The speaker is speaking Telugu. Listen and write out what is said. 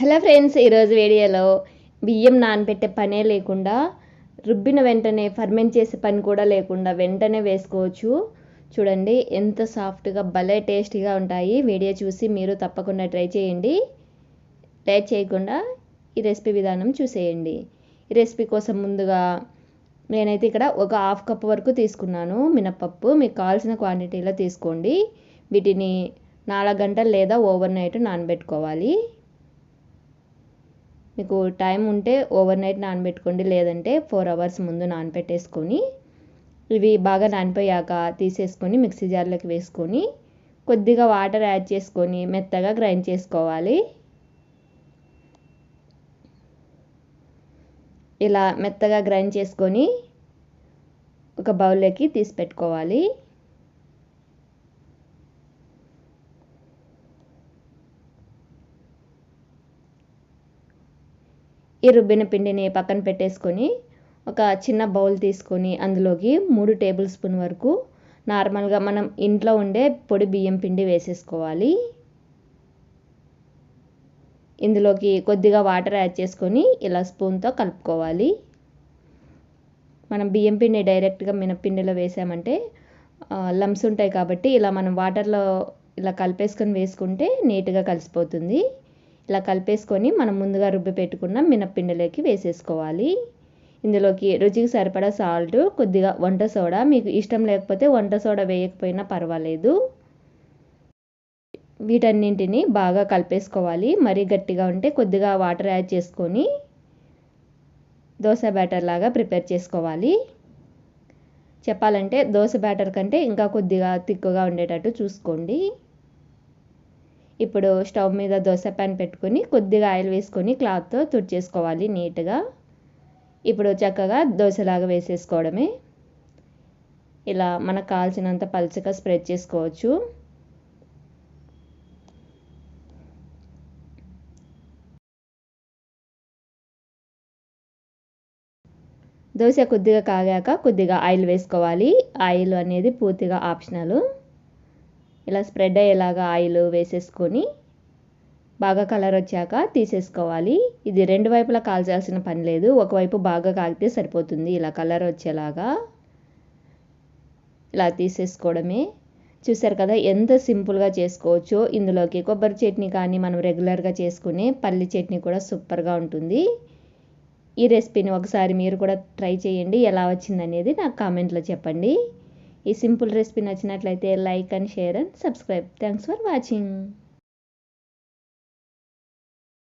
హలో ఫ్రెండ్స్ ఈరోజు వీడియోలో బియ్యం నానబెట్టే పనే లేకుండా రుబ్బిన వెంటనే ఫర్మెంట్ చేసే పని కూడా లేకుండా వెంటనే వేసుకోవచ్చు. చూడండి ఎంత సాఫ్ట్గా భలే టేస్టీగా ఉంటాయి. వీడియో చూసి మీరు తప్పకుండా ట్రై చేయండి. ట్రై చేయకుండా ఈ రెసిపీ విధానం చూసేయండి. ఈ రెసిపీ కోసం ముందుగా నేనైతే ఇక్కడ ఒక హాఫ్ కప్ వరకు తీసుకున్నాను. మినపప్పు మీకు కావాల్సిన క్వాంటిటీలో తీసుకోండి. వీటిని నాలుగు గంటలు లేదా ఓవర్ నైట్ నానబెట్టుకోవాలి. మీకు టైం ఉంటే ఓవర్ నైట్ నానబెట్టుకోండి లేదంటే ఫోర్ అవర్స్ ముందు నానబెట్టేసుకొని ఇవి బాగా నానిపోయాక తీసేసుకొని మిక్సీ జార్లోకి వేసుకొని కొద్దిగా వాటర్ యాడ్ చేసుకొని మెత్తగా గ్రైండ్ చేసుకోవాలి. ఇలా మెత్తగా గ్రైండ్ చేసుకొని ఒక బౌల్లోకి తీసి పెట్టుకోవాలి. ఈ రుబ్బిన పిండిని పక్కన పెట్టేసుకొని ఒక చిన్న బౌల్ తీసుకొని అందులోకి మూడు టేబుల్ స్పూన్ వరకు నార్మల్గా మనం ఇంట్లో ఉండే పొడి బియ్యం పిండి వేసేసుకోవాలి. ఇందులోకి కొద్దిగా వాటర్ యాడ్ చేసుకొని ఇలా స్పూన్తో కలుపుకోవాలి. మనం బియ్యం పిండి డైరెక్ట్గా మినపిండిలో వేసామంటే లమ్స్ ఉంటాయి కాబట్టి ఇలా మనం వాటర్లో ఇలా కలిపేసుకొని వేసుకుంటే నీట్గా కలిసిపోతుంది. ఇలా కలిపేసుకొని మనం ముందుగా రుబ్బి పెట్టుకున్న మినప్పిండిలోకి వేసేసుకోవాలి. ఇందులోకి రుచికి సరిపడా సాల్ట్ కొద్దిగా వంట సోడా మీకు ఇష్టం లేకపోతే వంట సోడా వేయకపోయినా పర్వాలేదు. వీటన్నింటిని బాగా కలిపేసుకోవాలి. మరీ గట్టిగా ఉంటే కొద్దిగా వాటర్ యాడ్ చేసుకొని దోశ బ్యాటర్ లాగా ప్రిపేర్ చేసుకోవాలి. చెప్పాలంటే దోశ బ్యాటర్ కంటే ఇంకా కొద్దిగా తిక్కుగా ఉండేటట్టు చూసుకోండి. ఇప్పుడు స్టవ్ మీద దోశ ప్యాన్ పెట్టుకొని కొద్దిగా ఆయిల్ వేసుకొని క్లాత్తో తుడిచేసుకోవాలి నీట్గా. ఇప్పుడు చక్కగా దోశలాగా వేసేసుకోవడమే. ఇలా మనకు కావాల్సినంత పలుచగా స్ప్రెడ్ చేసుకోవచ్చు. దోశ కొద్దిగా కాగాక కొద్దిగా ఆయిల్ వేసుకోవాలి. ఆయిల్ అనేది పూర్తిగా ఆప్షనల్. ఇలా స్ప్రెడ్ అయ్యేలాగా ఆయిల్ వేసేసుకొని బాగా కలర్ వచ్చాక తీసేసుకోవాలి. ఇది రెండు వైపులా కాల్చాల్సిన పని లేదు. ఒకవైపు బాగా కాగితే సరిపోతుంది. ఇలా కలర్ వచ్చేలాగా ఇలా తీసేసుకోవడమే. చూసారు కదా ఎంత సింపుల్గా చేసుకోవచ్చో. ఇందులోకి కొబ్బరి చట్నీ కానీ మనం రెగ్యులర్గా చేసుకునే పల్లి చట్నీ కూడా సూపర్గా ఉంటుంది. ఈ రెసిపీని ఒకసారి మీరు కూడా ట్రై చేయండి. ఎలా వచ్చిందనేది నాకు కామెంట్లో చెప్పండి. ఈ సింపుల్ రెసిపీ నచ్చినట్లయితే like and share and subscribe. Thanks for watching.